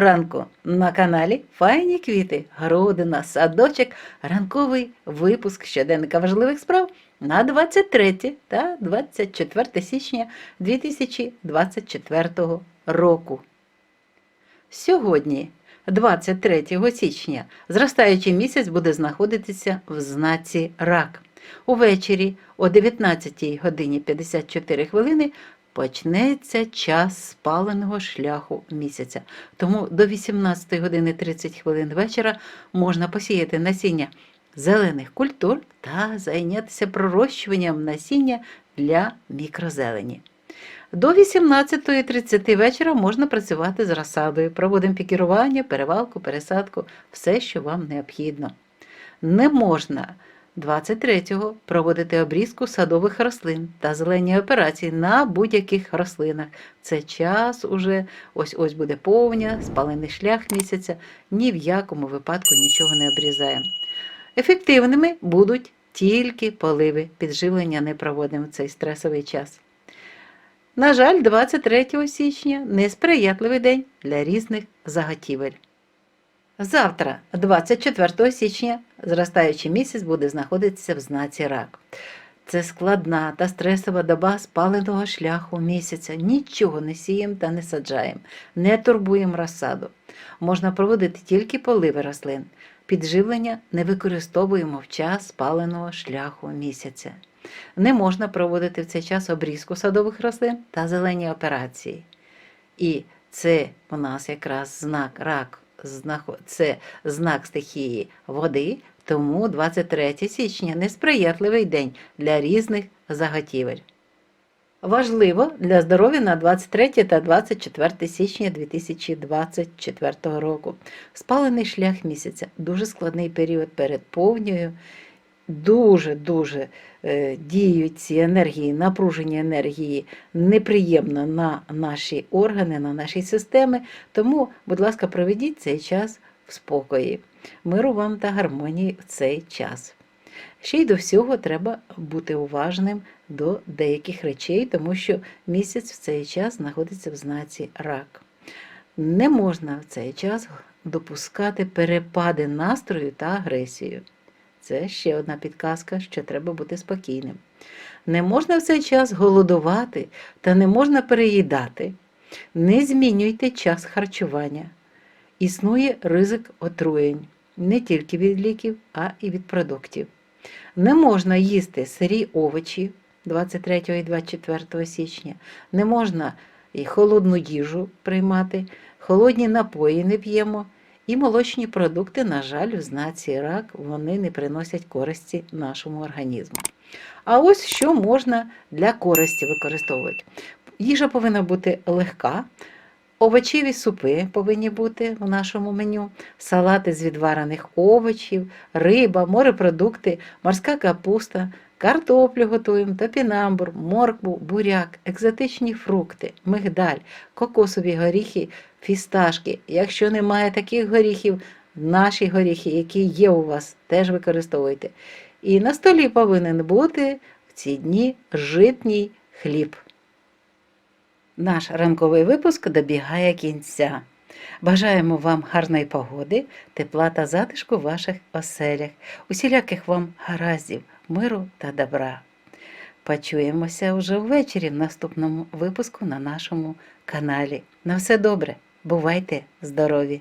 ранку на каналі Файні квіти, городина, садочок, ранковий випуск щоденника важливих справ на 23 та 24 січня 2024 року. Сьогодні, 23 січня, зростаючий місяць буде знаходитися в знаці рак. Увечері о 19 годині 54 хвилини почнеться час спаленого шляху місяця. Тому до 18 години 30 хвилин вечора можна посіяти насіння зелених культур та зайнятися пророщуванням насіння для мікрозелені. До 18.30 вечора можна працювати з розсадою. Проводимо пікірування, перевалку, пересадку, все, що вам необхідно. Не можна 23-го проводити обрізку садових рослин та зелені операції на будь-яких рослинах. Це час уже, ось-ось буде повня, спалений шлях місяця, ні в якому випадку нічого не обрізаємо. Ефективними будуть тільки поливи, підживлення не проводимо в цей стресовий час. На жаль, 23 січня несприятливий день для різних заготівель. Завтра, 24 січня, зростаючий місяць буде знаходитися в знаці рак. Це складна та стресова доба спаленого шляху місяця. Нічого не сіємо та не саджаємо, не турбуємо розсаду. Можна проводити тільки поливи рослин. Підживлення не використовуємо в час спаленого шляху місяця. Не можна проводити в цей час обрізку садових рослин та зелені операції. І це у нас якраз знак рак, це знак стихії води, тому 23 січня несприятливий день для різних заготівель. Важливо для здоров'я на 23 та 24 січня 2024 року. Спалений шлях місяця дуже складний період перед повньою. Дуже-дуже е, діють ці енергії, напружені енергії неприємно на наші органи, на наші системи. Тому, будь ласка, проведіть цей час в спокої. Миру вам та гармонії в цей час. Ще й до всього треба бути уважним до деяких речей, тому що місяць в цей час знаходиться в знаці рак. Не можна в цей час допускати перепади настрою та агресію. Це ще одна підказка, що треба бути спокійним. Не можна в цей час голодувати та не можна переїдати. Не змінюйте час харчування. Існує ризик отруєнь не тільки від ліків, а і від продуктів. Не можна їсти сирі овочі 23 і 24 січня, не можна і холодну їжу приймати, холодні напої не п'ємо. І молочні продукти, на жаль, в знаці рак вони не приносять користі нашому організму. А ось що можна для користі використовувати. Їжа повинна бути легка, овочеві супи повинні бути в нашому меню, салати з відварених овочів, риба, морепродукти, морська капуста, картоплю готуємо, топінамбур, моркву, буряк, екзотичні фрукти, мигдаль, кокосові горіхи, фісташки. Якщо немає таких горіхів, наші горіхи, які є у вас, теж використовуйте. І на столі повинен бути в ці дні житній хліб. Наш ранковий випуск добігає кінця. Бажаємо вам гарної погоди, тепла та затишку в ваших оселях, усіляких вам гараздів, миру та добра. Почуємося вже ввечері в наступному випуску на нашому каналі. На все добре, бувайте здорові!